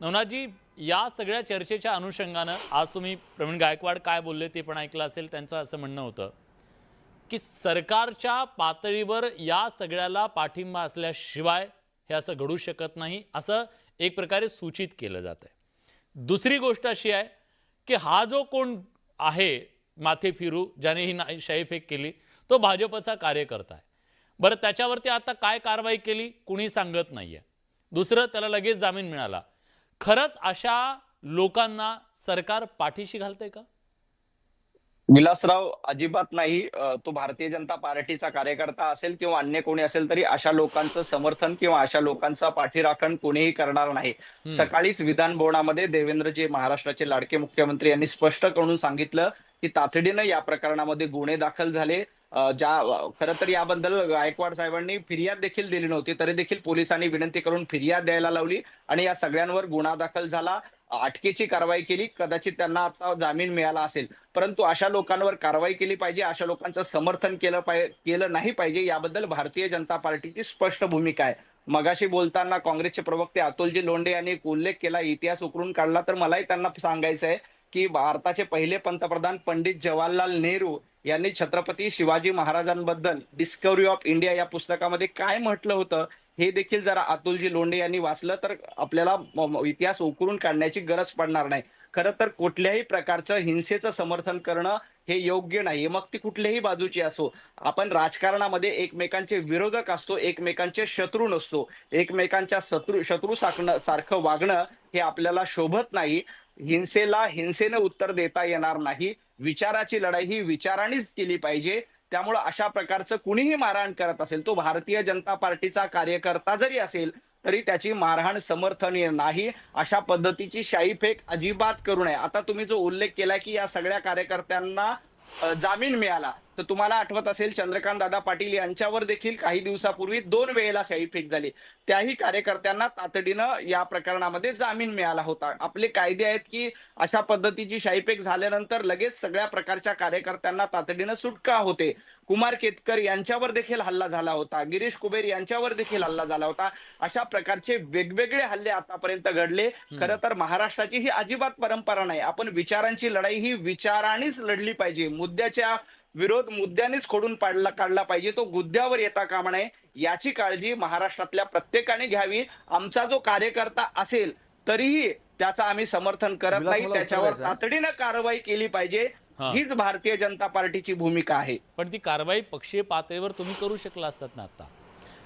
नवनाथजी या सगळ्या चर्चेच्या अनुषंगानं आज तुम्ही प्रवीण गायकवाड काय बोलले ते पण ऐकलं असेल त्यांचं असं म्हणणं होतं की सरकारच्या पातळीवर या सगळ्याला पाठिंबा असल्याशिवाय हे असं घडू शकत नाही असं एक प्रकारे सूचित केलं जात आहे दुसरी गोष्ट अशी आहे की हा जो कोण आहे माथे फिरू ज्याने ही ना- शाईफेक केली तो भाजपचा कार्यकर्ता आहे. बरं त्याच्यावरती आता काय कारवाई केली कुणी सांगत नाहीये. दुसरं त्याला लगेच जामीन मिळाला. खरंच अशा लोकांना सरकार पाठीशी घालतंय का? विलासराव अजिबात नाही. तो भारतीय जनता पार्टीचा कार्यकर्ता असेल किंवा अन्य कोणी असेल तरी अशा लोकांचं समर्थन किंवा अशा लोकांचा पाठीराखण कोणीही करणार नाही. सकाळीच विधान भवनामध्ये देवेंद्रजी महाराष्ट्राचे लाडके मुख्यमंत्री यांनी स्पष्ट करून सांगितलं की तातडीनं या प्रकरणामध्ये गुन्हे दाखल झाले. ज्या खरं तर याबद्दल गायकवाड साहेबांनी फिर्याद देखील दिली नव्हती तरी देखील पोलिसांनी विनंती करून फिर्याद द्यायला लावली आणि या सगळ्यांवर गुन्हा दाखल झाला. अटकेची कारवाई केली कदाचित त्यांना आता जामीन मिळाला असेल. परंतु अशा लोकांवर कारवाई केली पाहिजे अशा लोकांचं समर्थन केलं पाहिजे केलं नाही पाहिजे याबद्दल भारतीय जनता पार्टीची स्पष्ट भूमिका आहे. मगाशी बोलताना काँग्रेसचे प्रवक्ते अतुलजी लोंढे यांनी उल्लेख केला इतिहास उकरून काढला तर मलाही त्यांना सांगायचं आहे की भारताचे पहिले पंतप्रधान पंडित जवाहरलाल नेहरू यांनी छत्रपती शिवाजी महाराजांबद्दल डिस्कवरी ऑफ इंडिया या पुस्तकामध्ये काय म्हटलं होतं हे देखील जरा अतुलजी लोंढे यांनी वाचलं तर आपल्याला इतिहास उकरून काढण्याची गरज पडणार नाही. खरं तर कुठल्याही प्रकारचं हिंसेचं समर्थन करणं हे योग्य नाही मग ती कुठल्याही बाजूची असो आपण राजकारणामध्ये एकमेकांचे विरोधक असतो एकमेकांचे शत्रू नसतो. एकमेकांच्या शत्रू शत्रू साकणं सारखं वागणं हे आपल्याला शोभत नाही. हिंसेला हिंसेनं उत्तर देता येणार नाही. विचाराची लढाई ही विचारानेच केली पाहिजे. त्यामुळे अशा प्रकारचं कुणीही मारहाण करत असेल तो भारतीय जनता पार्टीचा कार्यकर्ता जरी असेल तरी त्याची मारहाण समर्थनीय नाही. अशा पद्धतीची शाईफेक अजिबात करू नये. आता तुम्ही जो उल्लेख केला की या सगळ्या कार्यकर्त्यांना जामीन मिळाला तर तुम्हाला आठवत असेल चंद्रकांत दादा पाटील यांच्यावर देखील काही दिवसापूर्वी दोन वेळेला शाईफेक झाली. त्याही कार्यकर्त्यांना तातडीनं या प्रकरणामध्ये जामीन मिळाला होता. आपले कायदे आहेत की अशा पद्धतीची शाईफेक झाल्यानंतर लगेच सगळ्या प्रकारच्या कार्यकर्त्यांना तातडीनं सुटका होते. कुमार केतकर यांच्यावर देखील हल्ला झाला होता. गिरीश कुबेर यांच्यावर देखील हल्ला झाला होता. अशा प्रकारचे वेगवेगळे हल्ले आतापर्यंत घडले. खरं तर महाराष्ट्राची ही अजिबात परंपरा नाही. आपण विचारांची लढाई ही विचारानेच लढली पाहिजे. मुद्द्याच्या विरोध मुद्द्यानेच खोडून पाडला काढला पाहिजे. तो गुद्द्यावर येता कामा नये याची काळजी महाराष्ट्रातल्या प्रत्येकाने घ्यावी. आमचा जो कार्यकर्ता असेल तरीही त्याचं आम्ही समर्थन करत नाही. त्याच्यावर. तातडीनं कारवाई केली पाहिजे. हीच भारतीय जनता पार्टीची भूमिका आहे. पण ती कारवाई पक्षीय पातळीवर तुम्ही करू शकला असतात ना आता?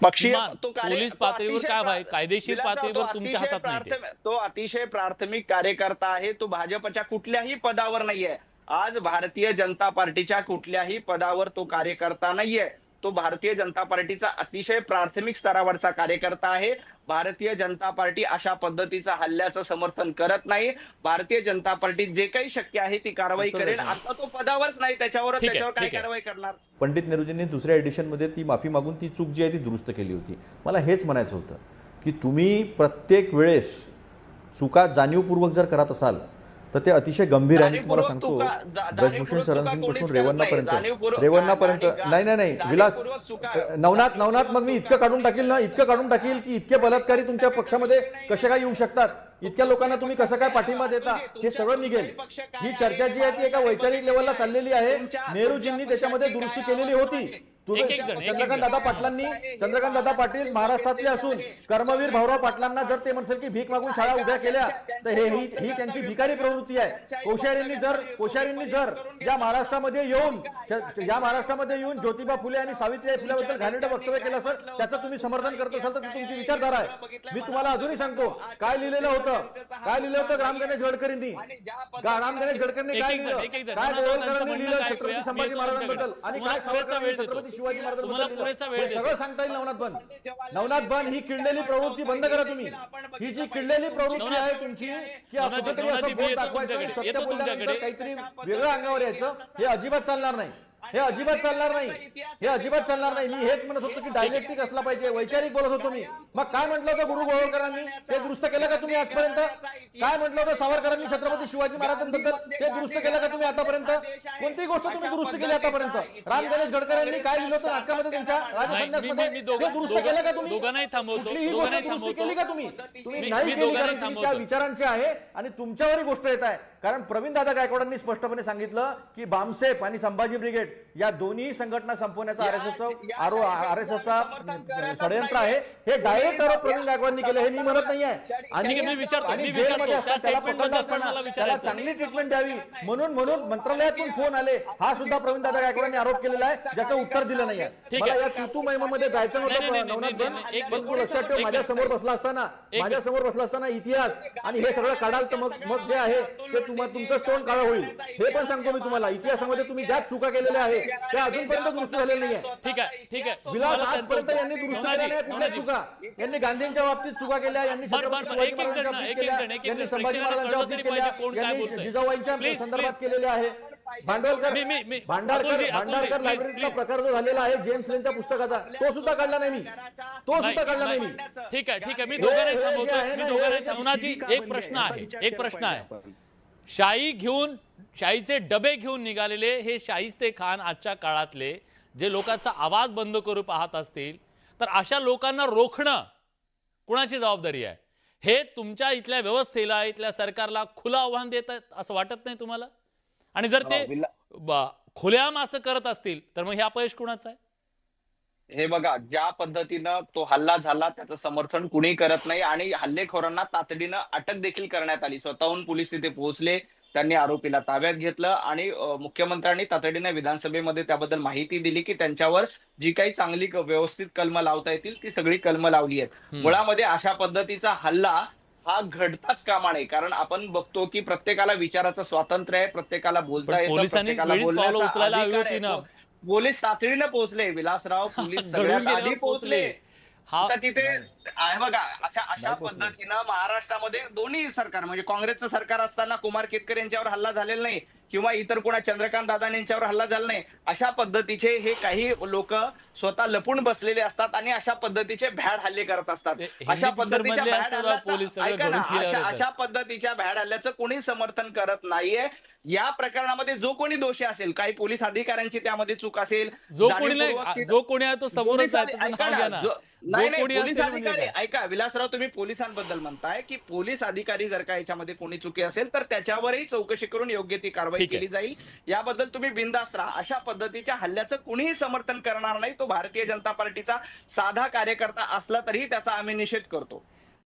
पक्षीय तो पोलीस पातळीवर काय कायदेशीर पातळीवर तुमच्या हातात तो अतिशय प्राथमिक कार्यकर्ता आहे. तो भाजपच्या कुठल्याही पदावर नाहीये. आज भारतीय जनता पार्टीच्या कुठल्याही पदावर तो कार्यकर्ता नाहीये. तो भारतीय जनता पार्टीचा अतिशय प्राथमिक स्तरावरचा कार्यकर्ता आहे. भारतीय जनता पार्टी अशा पद्धतीचा हल्ल्याचं समर्थन करत नाही. भारतीय जनता पार्टी जे काही शक्य आहे ती कारवाई करेल. आता तो पदावरच नाही त्याच्यावर त्याच्यावर काय. कारवाई करणार? पंडित नेहरूजींनी दुसऱ्या एडिशनमध्ये ती माफी मागून ती चूक जी आहे ती दुरुस्त केली होती. मला हेच म्हणायचं होतं की तुम्ही प्रत्येक वेळेस चुका जाणीवपूर्वक जर करत असाल तर ते अतिशय गंभीर आहे तुम्हाला सांगतो. ब्रजभूषण सरणसिंगपासून. रेवन्नापर्यंत. रेवन्नापर्यंत. नाही नाही नाही. विलास नवनाथ नवनाथ मग मी इतकं काढून टाकील ना? इतकं काढून टाकील की इतके बलात्कारी तुमच्या पक्षामध्ये कसे काय येऊ शकतात? इतक्या लोकांना तुम्ही कसं काय पाठिंबा देता? हे सगळं निघेल. ही चर्चा जी आहे ती एका वैचारिक लेवलला चाललेली आहे. नेहरूजींनी त्याच्यामध्ये दुरुस्ती केलेली होती. एक- एक जण, एक- एक चंद्रकांत. दादा पाटलांनी चंद्रकांत दादा पाटील महाराष्ट्रातले असून कर्मवीर भाऊराव पाटलांना जर ते म्हणसेल की भीक मागून शाळा उभ्या केल्या तर हे ही ही त्यांची भिकारी प्रवृत्ती आहे कोश्यारींनी जर कोश्यारींनी जर या महाराष्ट्रामध्ये येऊन या महाराष्ट्रामध्ये येऊन ज्योतिबा फुले आणि सावित्रीबाई फुलेबद्दल घाणेरडं वक्तव्य केलं असेल त्याचं तुम्ही समर्थन करत असाल तर ती तुमची विचारधारा आहे मी तुम्हाला अजूनही सांगतो काय लिहिलेलं होतं काय लिहिलं होतं राम गणेश गडकरींनी राम गणेश गडकरींनी काय. लिहिलं काय त्यांचं लिहिलं छत्रपती? संभाजी महाराजांबद्दल. आणि काय सावरकरांनी. छत्रपती शिवाजी तुम्हाला महाराजांबद्दल पुरेसा वेळ लिहिलं. देतो. सगळं सांगता येईल नवनाथ बन नवनाथ बन ही किडलेली प्रवृत्ती बंद करा तुम्ही ही जी किडलेली प्रवृत्ती आहे तुमची की कुठेतरी असं येतो दाखवायचं आणि तुमच्याकडे. सत्य येतो बोलल्यानंतर तुमच्याकडे. काहीतरी वेगळं अंगावर यायचं हे अजिबात चालणार नाही हे अजिबात चालणार नाही. हे अजिबात चालणार नाही. मी हेच म्हणत होतो की डायलेक्टिक असला पाहिजे. वैचारिक बोलत होतो मी. मग काय म्हटलं होतं गुरु गोळवळकरांनी ते दुरुस्त केलं का तुम्ही आजपर्यंत? काय म्हटलं होतं सावरकरांनी छत्रपती शिवाजी महाराजांबद्दल? ते दुरुस्त केलं का तुम्ही आतापर्यंत? कोणतीही गोष्ट तुम्ही दुरुस्त केली आतापर्यंत? राम गणेश गडकऱ्यांनी काय लिहिलं होतं नाटकामध्ये त्यांच्या राजसंन्यासमध्ये? ते दुरुस्त केलं का तुम्ही? कुठलीही गोष्ट दुरुस्ती. केली का तुम्ही? तुम्ही नाही केली कारण त्या. विचारांचे आहे आणि तुमच्यावरही गोष्ट येत आहे. कारण प्रवीण दादा गायकवाडांनी स्पष्टपणे सांगितलं की बामसेप आणि संभाजी ब्रिगेड या दोन्ही संघटना संपवण्याचा आरएसएस आरो आरएसएसचा षडयंत्र आहे. हे डायरेक्ट आरोप प्रवीण गायकवाडांनी केले हे मी म्हणत नाही आहे ठीक आहे, मी विचारतो, आणि जेलमध्ये त्याला पकडलं असताना. चांगली ट्रीटमेंट द्यावी. म्हणून म्हणून मंत्रालयातून फोन आले. हा सुद्धा प्रवीण दादा गायकवाडांनी आरोप केलेला आहे ज्याचं उत्तर दिलं नाही ठीक मला आहे. या तुतू महिमामध्ये जायचं नव्हतं नवनाथ पण तू. लक्षात ठेव माझ्या. समोर बसला असताना माझ्यासमोर बसला असताना इतिहास आणि हे सगळं काढाल तर मग मग जे आहे ते तुमचंच तोंड काळं होईल. हे पण सांगतो मी तुम्हाला. इतिहासामध्ये तुम्ही ज्या चुका केलेल्या आहे त्या अजूनपर्यंत दुरुस्त झालेल्या नाहीये ठीक आहे ठीक आहे. विलास आजपर्यंत यांनी दुरुस्त केल्या नाही कुठल्या चुका. यांनी गांधींच्या बाबतीत चुका केल्या यांनी छत्रपती शिवाजी महाराजांच्या बाबतीत केल्या संभाजी महाराजांच्या बाबतीत केल्या पाहिजे कोण काय यांनी Please, संदर्भात. केलेल्या आहे. भांडवलकर मी- मी- मी- भांडारकर भांडारकर please. प्रकार जो झालेला आहे जेम्स लेनच्या पुस्तकाचा. तो सुद्धा काढला नाही मी. तो सुद्धा काढला नाही मी. ठीक आहे ठीक आहे. मी थांबवतोय. आहे मी थांबवण्याची एक प्रश्न आहे. एक प्रश्न आहे. शाही घेऊन शाहीचे डबे घेऊन निघालेले हे शाहिस्ते खान आजच्या काळातले जे लोकांचा आवाज बंद करू पाहत असतील तर अशा लोकांना रोखणं कुणाची जबाबदारी आहे? हे तुमच्या इथल्या व्यवस्थेला इथल्या सरकारला खुलं आव्हान देत आहेत असं वाटत नाही तुम्हाला? आणि जर ते विला- ब- खुलेआम असं करत असतील तर मग हे अपयश कुणाचं आहे? हे बघा ज्या पद्धतीनं तो हल्ला झाला त्याचं समर्थन कुणी करत नाही आणि हल्लेखोरांना तातडीनं अटक देखील करण्यात आली. स्वतःहून पोलीस तिथे पोहोचले त्यांनी आरोपीला ताब्यात घेतलं आणि मुख्यमंत्र्यांनी तातडीनं विधानसभेमध्ये त्याबद्दल माहिती दिली की त्यांच्यावर जी काही चांगली व्यवस्थित कलमं लावता येतील ती सगळी कलमं लावली आहेत. मुळामध्ये अशा पद्धतीचा हल्ला हा घडताच कामा नये. कारण आपण बघतो की प्रत्येकाला विचाराचं स्वातंत्र्य आहे प्रत्येकाला बोलता येतं पोलीस तातडीनं पोहोचले. विलासराव पोलीस सगळ्यात आधी पोहोचले. हा. आता तिथे आहे बघा अशा अशा पद्धतीनं महाराष्ट्रामध्ये दोन्ही सरकार म्हणजे काँग्रेसचं सरकार असताना कुमार केतकर यांच्यावर हल्ला झालेला नाही किंवा इतर कोणा चंद्रकांत दादा यांच्यावर हल्ला झाला नाही अशा पद्धतीचे हे काही लोक स्वतः लपून बसलेले असतात आणि अशा पद्धतीचे भ्याड हल्ले करत असतात. अशा पद्धतीच्या भ्याड हल्ल्याचं- अशा पद्धतीच्या भ्याड हल्ल्याचं कोणी समर्थन करत नाहीये. या प्रकरणामध्ये जो कोणी दोषी असेल काही पोलीस अधिकाऱ्यांची त्यामध्ये चूक असेल जो कोणी जो कोणी आहे तो समोरच नाही नाही पोलीस म्हणजे अधिकारी? ऐका विलासराव तुम्ही पोलिसांबद्दल म्हणताय की पोलीस अधिकारी जर का याच्यामध्ये कोणी चुकी असेल तर त्याच्यावरही चौकशी करून योग्य ती कारवाई. केली जाईल याबद्दल तुम्ही बिंदास्त राहा अशा पद्धतीच्या हल्ल्याचं कुणीही समर्थन करणार नाही तो भारतीय जनता पार्टीचा साधा कार्यकर्ता असला तरी त्याचा आम्ही निषेध करतो